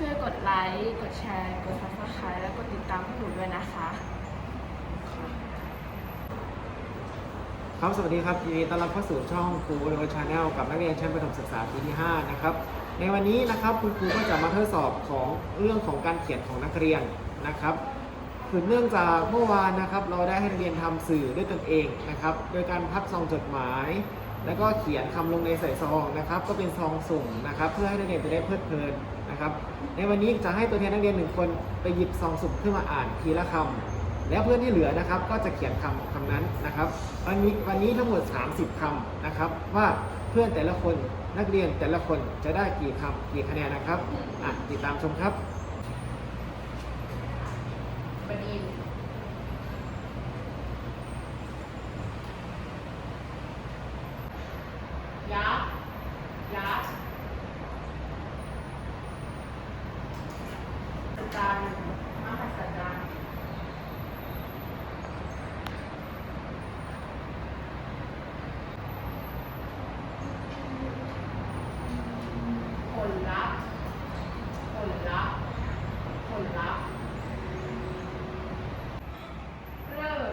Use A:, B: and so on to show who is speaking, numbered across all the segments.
A: ช่วยกดไลค์ กดแชร์ กด subscribe และกดติดตามพวกหนูด้วยนะคะ
B: ครับสวัสดีครับยินดีต้อนรับเข้าสู่ช่องครูโรชาแนลกับนักเรียนชั้นประถมศึกษาปีที่ 5 นะครับ ในวันนี้นะครับคุณครูก็จะมาทดสอบของเรื่องของการเขียนของนักเรียนนะครับคือเนื่องจากเมื่อวานนะครับ เราได้ให้นักเรียนทำสื่อด้วยตนเองนะครับ โดยการพับซองจดหมาย แล้วก็เขียนคำลงในใส่ซองนะครับ ก็เป็นซองสุ่มนะครับ เพื่อให้นักเรียนจะได้เพลิดเพลินนะครับ ในวันนี้จะให้ตัวแทนนักเรียนหนึ่งคนไปหยิบซองสุ่มขึ้นมาอ่านทีละคำแล้วเพื่อนที่เหลือนะครับ ก็จะเขียนคำคำนั้นนะครับ วันนี้วันนี้ทั้งหมด 30คำนะครับ ว่าเพื่อนแต่ละคนนักเรียนแต่ละคนจะได้กี่คำกี่คะแนนนะครับอะติดตามชมครับ
A: ดินทร์ยักษ์ยักษ์จันทร์มหัศจรรย์ผลลัพธ์ผลลัพธ์ผลลัพธ์ เลิก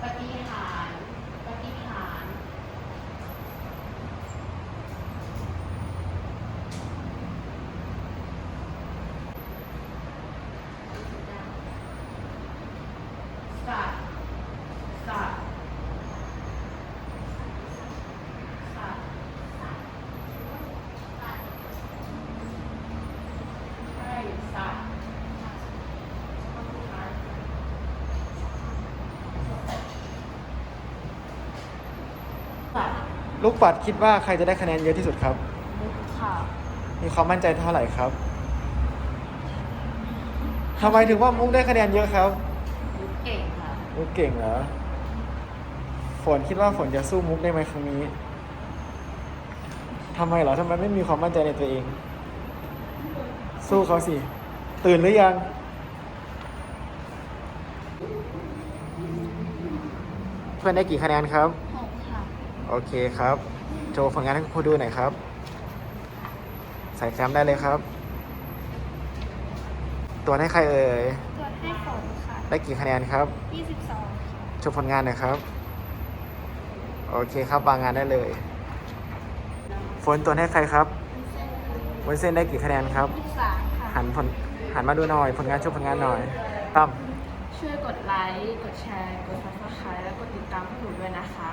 A: ปฏิหารปฏิหาร สัตว์ สัตว์ สัตว์ใช่สัตว์สัตว์
B: ลูกปัดคิดว่าใครจะได้คะแนนเยอะที่สุดครับ
A: มุกค่ะ
B: มีความมั่นใจเท่าไหร่ครับทำไมถึงว่ามุกได้คะแนนเยอะครับ
A: มุกเก่งค่ะ
B: มุกเก่งเหรอฝนคิดว่าฝนจะสู้มุกได้ไหมครั้งนี้ทำไมเหรอทำไมไม่มีความมั่นใจในตัวเอง สู้เขาสิ ตื่นหรือยัง เพื่อนได้กี่คะแนนครับ
A: หกค่ะ
B: โอเคครับ โชว์ผลงานให้คุณครูดูหน่อยครับ ใส่แคมได้เลยครับ ตัวให้ใครเอ่ย
A: ตัวให้ฝนค่ะ
B: ได้กี่คะแนนครับ
A: ยี่สิบสองค่ะ
B: โชว์ผลงานหน่อยครับ โอเคครับวางงานได้เลย ฝนตัวให้ใครครับวุ้นเส้นได้กี่คะแนนครับ
A: ยี่สิบสามค่ะ
B: หันผลหันมาดูหน่อย ผลงานโชว์ผลงานหน่อยตั้ม
A: ช่วยกดไลค์ กดแชร์ กด subscribe และกดติดตามพวกหนูด้วยนะคะ